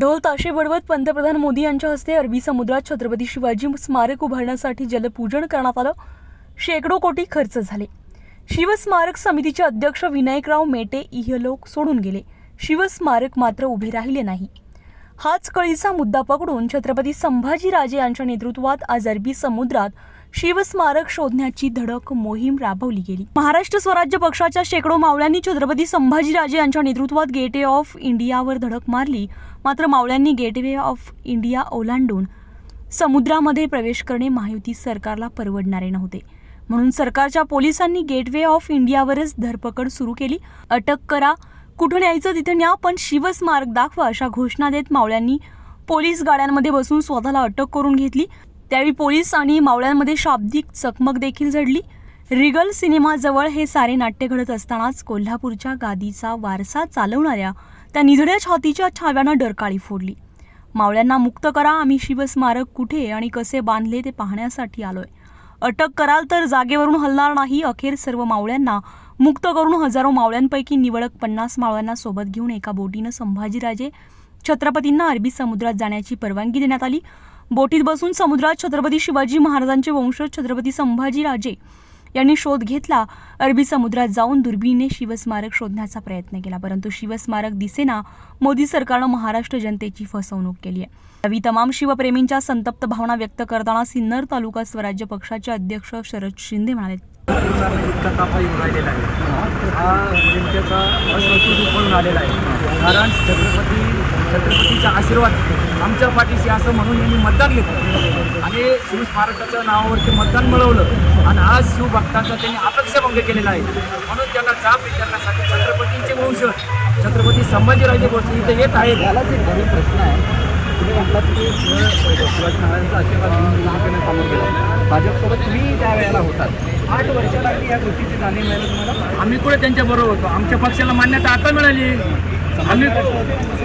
ढोल ताशे बडवत पंतप्रधान मोदी यांच्या हस्ते अरबी समुद्रात छत्रपती शिवाजी स्मारक उभारण्यासाठी जलपूजन करण्यात आलं. शेकडो कोटी खर्च झाले. शिवस्मारक समितीचे अध्यक्ष विनायकराव मेटे इहलोक सोडून गेले. शिवस्मारक मात्र उभे राहिले नाही. हाच कळीचा मुद्दा पकडून छत्रपती संभाजीराजे यांच्या नेतृत्वात आज अरबी समुद्रात शिवस्मारक शोधण्याची धडक मोहीम राबवली गेली. महाराष्ट्र स्वराज्य पक्षाच्या शेकडो मावळ्यांनी छत्रपती संभाजीराजे यांच्या नेतृत्वात गेटवे ऑफ इंडियावर धडक मारली. मात्र मावळ्यांनी गेटवे ऑफ इंडिया ओलांडून समुद्रामध्ये प्रवेश करणे महायुती सरकारला परवडणारे नव्हते. म्हणून सरकारच्या पोलिसांनी गेटवे ऑफ इंडियावरच धरपकड सुरू केली. अटक करा कुठून यायचं तिथे न्या पण शिवस्मारक दाखवा अशा घोषणा देत मावळ्यांनी. पोलीस गाड्यांमध्ये बसून स्वतःला अटक करून घेतली. त्यावेळी पोलीस आणि मावळ्यांमध्ये शाब्दिक चकमक देखील झडली रिगल सिनेमाजवळ हे सारे नाट्य घडत असतानाच कोल्हापूरच्या गादीचा वारसा चालवणाऱ्या त्या निधड्या छातीच्या छाव्यानं डरकाळी फोडली. मावळ्यांना मुक्त करा आम्ही शिवस्मारक कुठे आणि कसे बांधले ते पाहण्यासाठी आलोय. अटक कराल तर जागेवरून हलणार नाही अखेर सर्व मावळ्यांना मुक्त करून हजारो मावळ्यांपैकी निवडक पन्नास मावळ्यांना सोबत घेऊन एका बोटीनं संभाजीराजे छत्रपतींना अरबी समुद्रात जाण्याची परवानगी देण्यात आली. बोटीत बसून समुद्रात छत्रपती शिवाजी महाराजांचे वंशज छत्रपती संभाजीराजे यांनी शोध घेतला. अरबी समुद्रात जाऊन दुर्बिणीने शिवस्मारक शोधण्याचा प्रयत्न केला. परंतु शिवस्मारक दिसेना मोदी सरकारनं महाराष्ट्र जनतेची फसवणूक केली आहे. यावेळी तमाम शिवप्रेमींच्या संतप्त भावना व्यक्त करताना सिन्नर तालुका स्वराज्य पक्षाचे अध्यक्ष शरद शिंदे म्हणाले तरुणांना इतका तापा येऊन राहिलेला आहे. हा जनतेचा असंतोष उफळून आलेला आहे. कारण छत्रपती छत्रपतीचा आशीर्वाद आमच्या पाठीशी असं म्हणून यांनी मतदान घेतलं. आणि शिवस्मारकाच्या नावावरती मतदान मिळवलं. आणि आज शिवभक्तांचा त्यांनी अपेक्षाभंग केलेला आहे. म्हणून त्यांना जाब विचारण्यासाठी छत्रपतींचे वंश छत्रपती संभाजीराजे गोष्टी इथे येत आहेत. त्याला एक नवीन प्रश्न आहे की शिव- शिवाजी महाराजांचा आशीर्वाद घेऊन समोर गेला. भाजपसोबत तुम्ही त्या वेळेला होतात आठ वर्षाला या गोष्टीची जाणीव मिळाली तुम्हाला? आम्ही कुठे त्यांच्या बरोबर होतो? आमच्या पक्षाला मान्यता आता मिळाली. आम्ही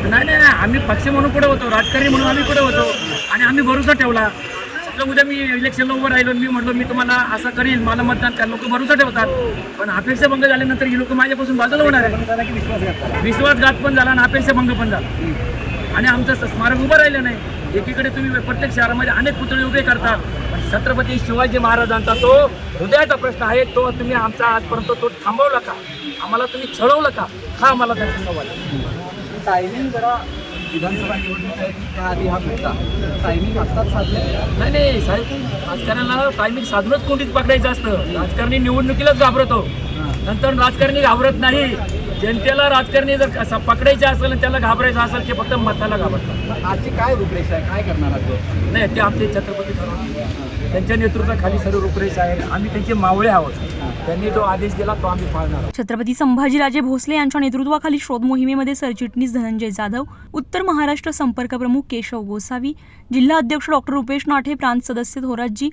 नाही नाही आम्ही पक्ष म्हणून कुठे होतो राजकारणी म्हणून आम्ही कुठे होतो. आणि आम्ही भरोसा ठेवला. समजा उद्या मी इलेक्शनला उभं राहिलो मी म्हटलो मी तुम्हाला असं करील मला मतदान त्या लोक भरोसा ठेवतात. पण अपेक्षाभंग झाल्यानंतर ही लोक माझ्यापासून बाजूला होणार आहे विश्वासघात पण झाला आणि अपेक्षाभंग पण झाला. आणि आमचं स्मारक उभं राहिलं नाही. एकीकडे तुम्ही प्रत्येक शहरामध्ये अनेक पुतळे उभे करतात पण छत्रपती शिवाजी महाराजांचा तो हृदयाचा प्रश्न आहे तो तुम्ही आमचा आजपर्यंत तो थांबवला का आम्हाला तुम्ही छळवलं का हा आम्हाला त्यांचा सवाल आहे. टायमिंग जरा विधानसभा निवडणूक आहे त्याआधी हा मुद्दा. टायमिंग आत्ताच साधले? नाही नाही साहेब राजकारणाला टायमिंग साधूनच कोणतीच पकडायचं असतं. राजकारणी निवडणुकीलाच घाबरतो. नंतर राजकारणी घाबरत नाही. जनतेला राजकारणी जर असं पकडायचे असेल आणि त्याला घाबरायचं असेल ते फक्त मताला घाबरतात आजची काय रूपरेषा आहे काय करणार आहात नाही ते आमचे छत्रपती. त्यांच्या नेतृत्वाखाली सर्व रूपरेष आहे आम्ही त्यांचे मावळे आहोत त्यांनी जो आदेश दिला तो आम्ही पाळणार आहोत. छत्रपती संभाजीराजे भोसले यांच्या नेतृत्वाखाली शोध मोहिमेमध्ये सरचिटणीस धनंजय जाधव उत्तर महाराष्ट्र संपर्क प्रमुख केशव गोसावी जिल्हा अध्यक्ष डॉक्टर रुपेश नाठे प्रांत सदस्य थोरातजी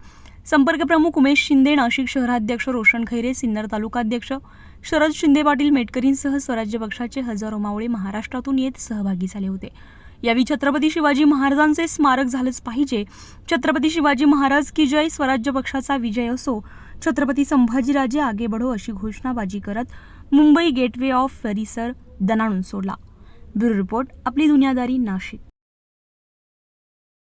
संपर्क प्रमुख उमेश शिंदे नाशिक शहराध्यक्ष रोशन खैरे सिन्नर तालुकाध्यक्ष शरद शिंदे पाटील मेटकरींसह स्वराज्य पक्षाचे हजारो मावळे महाराष्ट्रातून येत सहभागी झाले होते. यावेळी छत्रपती शिवाजी महाराजांचे स्मारक झालंच पाहिजे. छत्रपती शिवाजी महाराज की जय स्वराज्य पक्षाचा विजय असो छत्रपती संभाजीराजे आगे बढो अशी घोषणाबाजी करत मुंबई गेटवे ऑफ परिसर दणाणून सोडला. ब्युरो रिपोर्ट आपली दुनियादारी नाशिक.